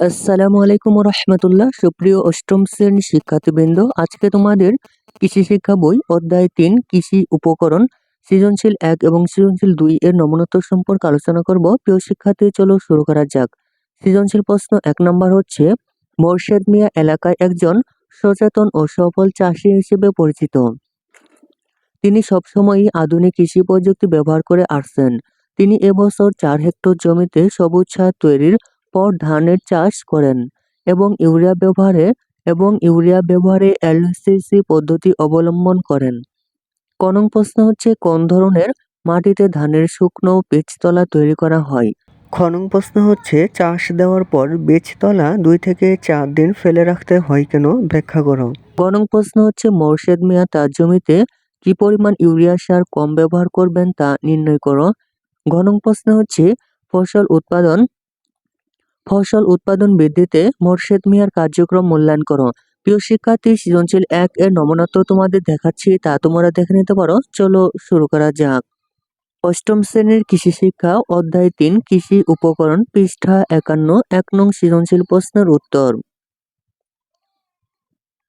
আসসালামু আলাইকুম রহমতুল্লাহ। সুপ্রিয় অষ্টম শ্রেণি শিক্ষার্থীবৃন্দ, আজকে তোমাদের কৃষি শিক্ষা বই অধ্যায় তিন, কৃষি উপকরণ, সৃজনশীল এক এবং সৃজনশীল দুই এর নমনোত্তর সম্পর্কে আলোচনা করব। প্রিয় শিক্ষার্থী, চলো শুরু করা যাক। সৃজনশীল প্রশ্ন এক নম্বর হচ্ছে, মোর্শেদ মিয়া এলাকায় একজন সচেতন ও সফল চাষি হিসেবে পরিচিত। তিনি সবসময়ই আধুনিক কৃষি প্রযুক্তি ব্যবহার করে আসছেন। তিনি এবছর চার হেক্টর জমিতে সবুজ সার তৈরির পর ধানের চাষ করেন এবং ইউরিয়া ব্যবহারে এবং ইউরিয়া ব্যবহারে এলসিসি পদ্ধতি অবলম্বন করেন। কনং প্রশ্ন হচ্ছে কোন ধরনের মাটিতে ধানের শুকনো বীজতলা তৈরি করা হয়? খ নং প্রশ্ন হচ্ছে চাষ দেওয়ার পর বীজতলা দুই থেকে চার দিন ফেলে রাখতে হয় কেন? ব্যাখ্যা করো। গ নং প্রশ্ন হচ্ছে মোর্শেদ মিয়া তার জমিতে কি পরিমাণ ইউরিয়া সার কম ব্যবহার করবেন তা নির্ণয় করো। ঘ নং প্রশ্ন হচ্ছে ফসল উৎপাদন ফসল উৎপাদন বৃদ্ধিতে মোর্শেদ মিয়ার কার্যক্রম মূল্যায়ন করো। প্রিয় শিক্ষার্থী, সৃজনশীল এক এর নমুনা তো তোমাদের দেখাচ্ছি, তা তোমরা দেখে নিতে পারো। চলো শুরু করা যাক। অষ্টম শ্রেণির কৃষি শিক্ষা, অধ্যায় তিন, কৃষি উপকরণ, পৃষ্ঠা একান্ন, এক নং সৃজনশীল প্রশ্নের উত্তর।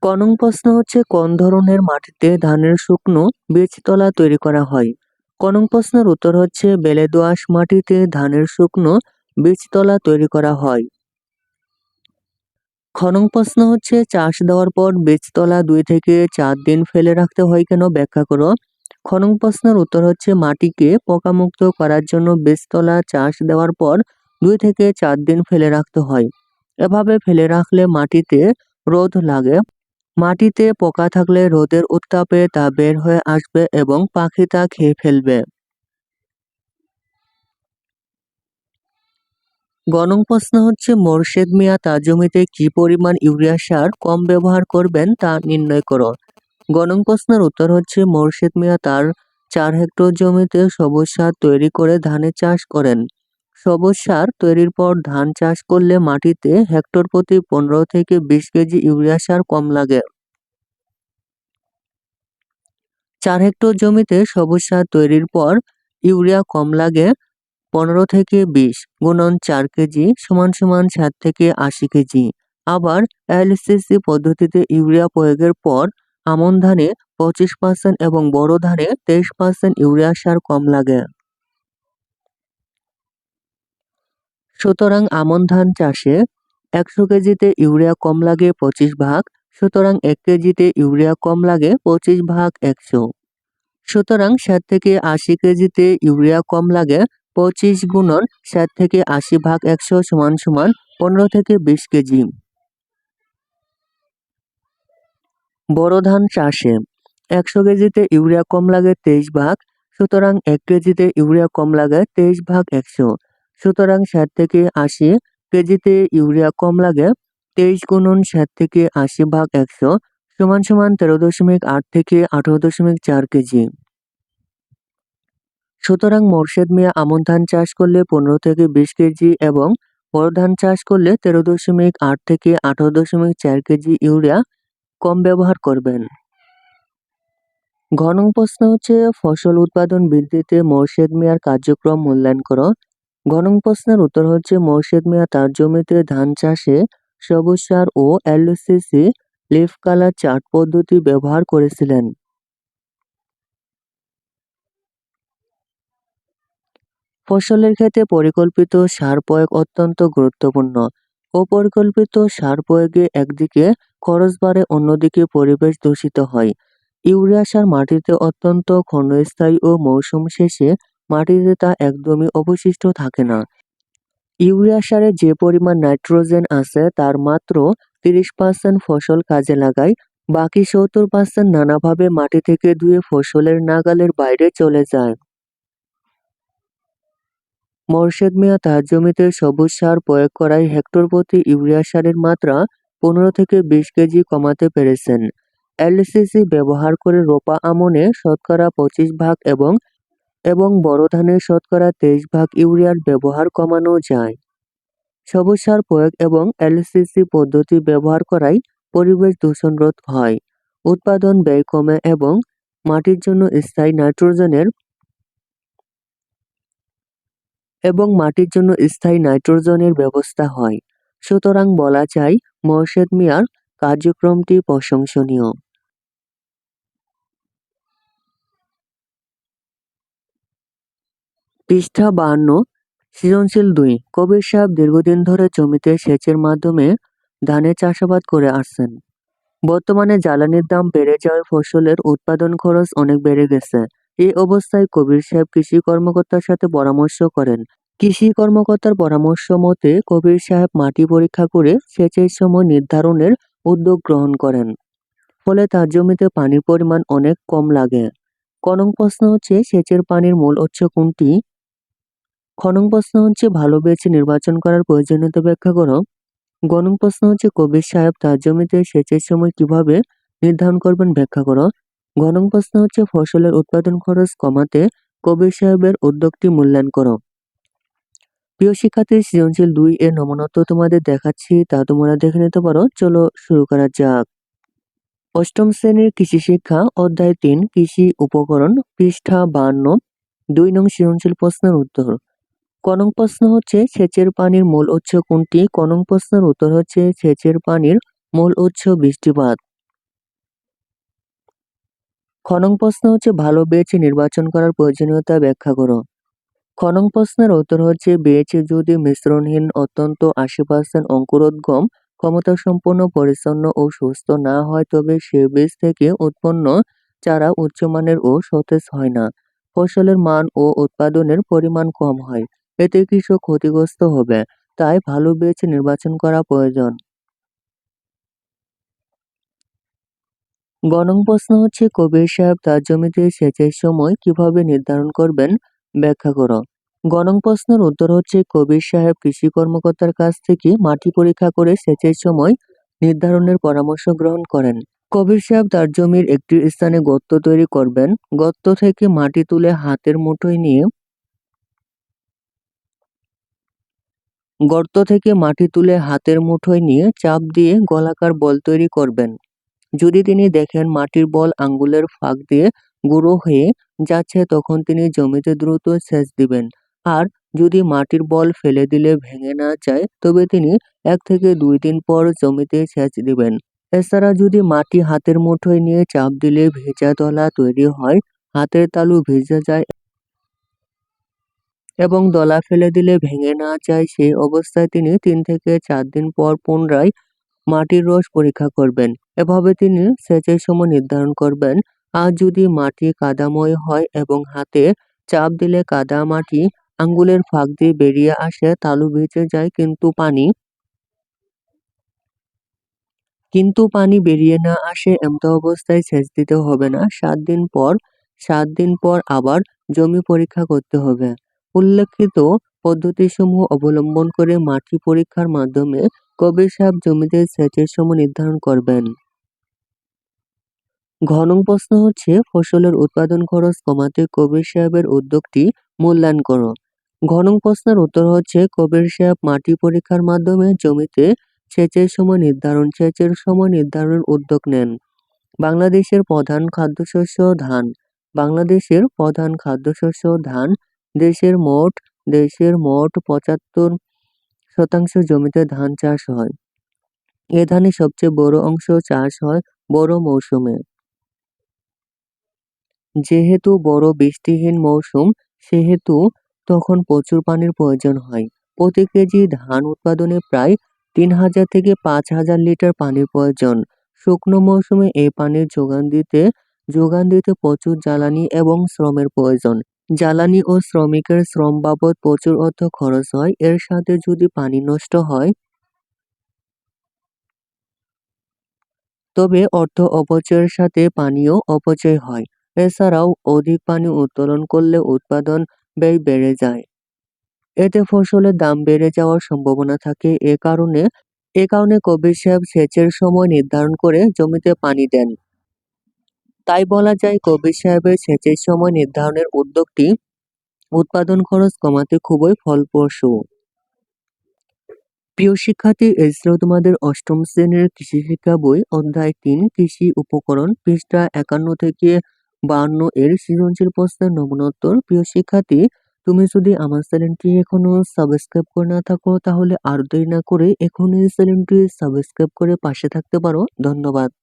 কনং প্রশ্ন হচ্ছে, কোন ধরনের মাটিতে ধানের শুকনো বীজতলা তৈরি করা হয়? কনং প্রশ্নের উত্তর হচ্ছে বেলে দোআঁশ মাটিতে ধানের শুকনো বীজতলা তৈরি করা হয়। খ নং প্রশ্ন হচ্ছে, চাষ দেওয়ার পর বীজতলা দুই থেকে চার দিন ফেলে রাখতে হয় কেন? ব্যাখ্যা করো। খ নং প্রশ্নের উত্তর হচ্ছে, মাটিকে পোকামুক্ত করার জন্য বীজতলা চাষ দেওয়ার পর দুই থেকে চার দিন ফেলে রাখতে হয়। এভাবে ফেলে রাখলে মাটিতে রোদ লাগে। মাটিতে পোকা থাকলে রোদের উত্তাপে তা বের হয়ে আসবে এবং পাখি তা খেয়ে ফেলবে। গণং প্রশ্ন হচ্ছে, মোর্শেদ মিয়া তার জমিতে কি পরিমাণ ইউরিয়া সার কম ব্যবহার করবেন তা নির্ণয় করো। গণং প্রশ্নের উত্তর হচ্ছে, মোর্শেদ মিয়া তার চার হেক্টর জমিতে সবুজ সার তৈরি করে ধানের চাষ করেন। সবুজ সার তৈরির পর ধান চাষ করলে মাটিতে হেক্টর প্রতি পনেরো থেকে বিশ কেজি ইউরিয়া সার কম লাগে। চার হেক্টর জমিতে সবুজ সার তৈরির পর ইউরিয়া কম লাগে পনেরো থেকে বিশ গুণন চার কেজি সমান সমান ষাট থেকে আশি কেজি। আবার এলসিসি পদ্ধতিতে ইউরিয়া প্রয়োগের পর আমন ধানে পঁচিশ পার্সেন্ট এবং বড় ধানে তেইশ পার্সেন্ট ইউরিয়া সার কম লাগে। সুতরাং আমন ধান চাষে একশো কেজিতে ইউরিয়া কম লাগে পঁচিশ ভাগ, সুতরাং এক কেজিতে ইউরিয়া কম লাগে পঁচিশ ভাগ একশো। সুতরাং ষাট থেকে আশি কেজিতে ইউরিয়া কম লাগে পঁচিশ গুণন ষাট থেকে আশি ভাগ একশো সমান সমান পনেরো থেকে বিশ কেজি। বড় ধান চাষে একশো কেজিতে ইউরিয়া কম লাগে তেইশ ভাগ, সুতরাং এক কেজিতে ইউরিয়া কম লাগে তেইশ ভাগ একশো, সুতরাং ষাট থেকে আশি কেজিতে ইউরিয়া কম লাগে তেইশ গুণন ষাট থেকে আশি ভাগ একশো সমান সমান তেরো দশমিক আট থেকে আঠারো দশমিক চার কেজি। সুতরাং মোর্শেদ মিয়া আমন ধান চাষ করলে পনেরো থেকে বিশ কেজি এবং বড় ধান চাষ করলে তেরো দশমিক আট থেকে আঠারো দশমিক চার কেজি ইউরিয়া কম ব্যবহার করবেন। ঘন প্রশ্ন হচ্ছে, ফসল উৎপাদন বৃদ্ধিতে মোর্শেদ মিয়ার কার্যক্রম মূল্যায়ন করো। ঘন প্রশ্নের উত্তর হচ্ছে, মোর্শেদ মিয়া তার জমিতে ধান চাষে সবুজ সার ও এলসিসি লিফ কালার চার্ট পদ্ধতি ব্যবহার করেছিলেন। ফসলের ক্ষেত্রে পরিকল্পিত সার প্রয়োগ অত্যন্ত গুরুত্বপূর্ণ অপরিকল্পিত সার প্রয়োগে একদিকে খরচ বাড়ে, অন্যদিকে পরিবেশ দূষিত হয়। ইউরিয়া সার মাটিতে অত্যন্ত ক্ষণস্থায়ী ও মৌসুম শেষে মাটিতে তা একদমই অবশিষ্ট থাকে না। ইউরিয়া সারে যে পরিমাণ নাইট্রোজেন আছে, তার মাত্র তিরিশ পার্সেন্ট ফসল কাজে লাগায়, বাকি সত্তর পার্সেন্ট নানাভাবে মাটি থেকে ধুয়ে ফসলের নাগালের বাইরে চলে যায়। মোর্শেদ মিয়া তার জমিতে সবুজ সার প্রয়োগ করায় হেক্টর প্রতি ইউরিয়া সারের মাত্রা পনেরো থেকে বিশ কেজি কমাতে পেরেছেন। এলসিসি ব্যবহার করে রোপা আমনে শতকরা পঁচিশ ভাগ এবং এবং বড় ধানে শতকরা তেইশ ভাগ ইউরিয়ার ব্যবহার কমানো যায়। সবুজ সার প্রয়োগ এবং এলসিসি পদ্ধতি ব্যবহার করায় পরিবেশ দূষণ রোধ হয়। উৎপাদন ব্যয় কমে এবং মাটির জন্য স্থায়ী নাইট্রোজেনের এবং মাটির জন্য স্থায়ী নাইট্রোজেনের ব্যবস্থা হয়। সুতরাং বলা যায়, মোর্শেদ মিয়ার কার্যক্রমটি প্রশংসনীয়। পৃষ্ঠা বাহান্ন, সৃজনশীল দুই। কবির সাহেব দীর্ঘদিন ধরে জমিতে সেচের মাধ্যমে ধানের চাষাবাদ করে আসছেন। বর্তমানে জ্বালানির দাম বেড়ে যাওয়ায় ফসলের উৎপাদন খরচ অনেক বেড়ে গেছে। এই অবস্থায় কবির সাহেব কৃষি কর্মকর্তার সাথে পরামর্শ করেন। কৃষি কর্মকর্তার পরামর্শ মতে, কবির সাহেব মাটি পরীক্ষা করে সেচের সময় নির্ধারণের উদ্যোগ গ্রহণ করেন। ফলে তার জমিতে পানির পরিমাণ অনেক কম লাগে। কনং প্রশ্ন হচ্ছে, সেচের পানির মূল উৎস কোনটি? খনং প্রশ্ন হচ্ছে, ভালো বেছে নির্বাচন করার প্রয়োজনীয়তা ব্যাখ্যা করো। গণং প্রশ্ন হচ্ছে, কবির সাহেব তার জমিতে সেচের সময় কীভাবে নির্ধারণ করবেন ব্যাখ্যা করো। ঘনং প্রশ্ন হচ্ছে, ফসলের উৎপাদন খরচ কমাতে কবির সাহেবের উদ্যোগটি মূল্যায়ন করো। প্রিয় শিক্ষার্থী, সৃজনশীল দুই এর নমনত্ব তোমাদের দেখাচ্ছি, তা তোমরা দেখে নিতে পারো। চলো শুরু করা যাক। অষ্টম শ্রেণির কৃষি শিক্ষা, অধ্যায় তিন, কৃষি উপকরণ, পৃষ্ঠা বান্ন দুই নং সৃজনশীল প্রশ্নের উত্তর। কনং প্রশ্ন হচ্ছে, সেচের পানির মূল উৎস কোনটি? কনং প্রশ্নের উত্তর হচ্ছে, সেচের পানির মূল উৎস বৃষ্টিপাত। খনং প্রশ্ন হচ্ছে ভালো বেছে নির্বাচন করার প্রয়োজনীয়তা ব্যাখ্যা করো। খনং প্রশ্নের উত্তর হচ্ছে বেছে যদি মিশ্রণহীন অত্যন্ত আশি পার্সেন্ট অঙ্কুরোদ্গম ক্ষমতা সম্পন্ন, পরিচ্ছন্ন ও সুস্থ না হয়, তবে সে বীজ থেকে উৎপন্ন চারা উচ্চমানের ও সতেজ হয় না। ফসলের মান ও উৎপাদনের পরিমাণ কম হয়। এতে কৃষক ক্ষতিগ্রস্ত হবে। তাই ভালো বীজ নির্বাচন করা প্রয়োজন। গণং প্রশ্ন হচ্ছে, কবির সাহেব তার জমিতে সেচের সময় কীভাবে নির্ধারণ করবেন? ব্যাখ্যা করো। গণং প্রশ্নের উত্তর হচ্ছে, কবির সাহেব কৃষি কর্মকর্তার কাছ থেকে মাটি পরীক্ষা করে সেচের সময় নির্ধারণের পরামর্শ গ্রহণ করেন। কবির সাহেব তার জমির একটি স্থানে গর্ত তৈরি করবেন। গর্ত থেকে মাটি তুলে হাতের মুঠোয় নিয়ে গর্ত থেকে মাটি তুলে হাতের মুঠোয় নিয়ে চাপ দিয়ে গোলাকার বল তৈরি করবেন। যদি তিনি দেখেন মাটির বল আঙ্গুলের ফাঁক দিয়ে গুঁড়ো হয়ে যাচ্ছে, তখন তিনি জমিতে দ্রুত সেচ দিবেন। আর যদি মাটির বল ফেলে দিলে ভেঙে না যায়, তবে তিনি এক থেকে দুই দিন পর জমিতে সেচ দিবেন। এছাড়া যদি মাটি হাতের মুঠোয় নিয়ে চাপ দিলে ভেজা দলা তৈরি হয়, হাতের তালু ভেজে যায় এবং দলা ফেলে দিলে ভেঙে না যায়, সেই অবস্থায় তিনি তিন থেকে চার দিন পর পুনরায় মাটির রস পরীক্ষা করবেন। এভাবে তিনি সেচের সময় নির্ধারণ করবেন। আর যদি মাটি কাদাময় হয় এবং হাতে চাপ দিলে কাদা মাটি আঙ্গুলের ফাঁক দিয়ে বেরিয়ে আসে, তালু ভেজে যায়, কিন্তু পানি কিন্তু পানি বেরিয়ে না আসে, এমত অবস্থায় সেচ দিতে হবে না। সাত দিন পর, সাত দিন পর আবার জমি পরীক্ষা করতে হবে। উল্লেখিত পদ্ধতিসমূহ অবলম্বন করে মাটি পরীক্ষার মাধ্যমে কবির সাহেব জমিতে সেচের সময় নির্ধারণ করবেন। ঘনং প্রশ্ন হচ্ছে, ফসলের উৎপাদন খরচ কমাতে কবির সাহেবের উদ্যোগটি মূল্যায়ন করো। ঘনং প্রশ্নের উত্তর হচ্ছে, কবির সাহেব মাটি পরীক্ষার মাধ্যমে জমিতে সেচের সময় নির্ধারণ, সেচের সময় নির্ধারণের উদ্যোগ নেন। বাংলাদেশের প্রধান খাদ্যশস্য ধান। বাংলাদেশের প্রধান খাদ্যশস্য ধান, দেশের মোট দেশের মোট পঁচাত্তর শতাংশ জমিতে ধান চাষ হয়। এ ধানের সবচেয়ে বড় অংশ চাষ হয় বড় মৌসুমে। যেহেতু বড় বৃষ্টিহীন মৌসুম, সেহেতু তখন প্রচুর পানির প্রয়োজন হয়। প্রতি কেজি ধান উৎপাদনে প্রায় তিন হাজার থেকে পাঁচ হাজার লিটার পানির প্রয়োজন। শুকনো মৌসুমে এই পানির যোগান দিতে যোগান দিতে প্রচুর জ্বালানি এবং শ্রমের প্রয়োজন। জ্বালানি ও শ্রমিকের শ্রম বাবদ প্রচুর অর্থ খরচ হয়। এর সাথে যদি পানি নষ্ট হয়, তবে অর্থ অপচয়ের সাথে পানিও অপচয় হয়। এছাড়াও অধিক পানি উত্তোলন করলে উৎপাদন ব্যয় বেড়ে যায়। এতে ফসলের দাম বেড়ে যাওয়ার সম্ভাবনা থাকে। এ কারণে এ কারণে কবির সাহেব সেচের সময় নির্ধারণ করে জমিতে পানি দেন। তাই বলা যায় কবির সাহেবের সেচের সময় নির্ধারণের উদ্যোগটি উৎপাদন খরচ কমাতে খুবই ফলপ্রসূ। প্রিয় শিক্ষার্থী এই তোমাদের অষ্টম শ্রেণির কৃষি শিক্ষা বই, অধ্যায় তিন, কৃষি উপকরণ, পৃষ্ঠা একান্ন থেকে বাহান্ন এর সৃজনশীল প্রশ্নের নমুনোত্তর। প্রিয় শিক্ষার্থী, তুমি যদি আমার চ্যানেলটি এখনও সাবস্ক্রাইব করে না থাকো, তাহলে আর দেরি না করে এখনই চ্যানেলটি সাবস্ক্রাইব করে পাশে থাকতে পারো। ধন্যবাদ।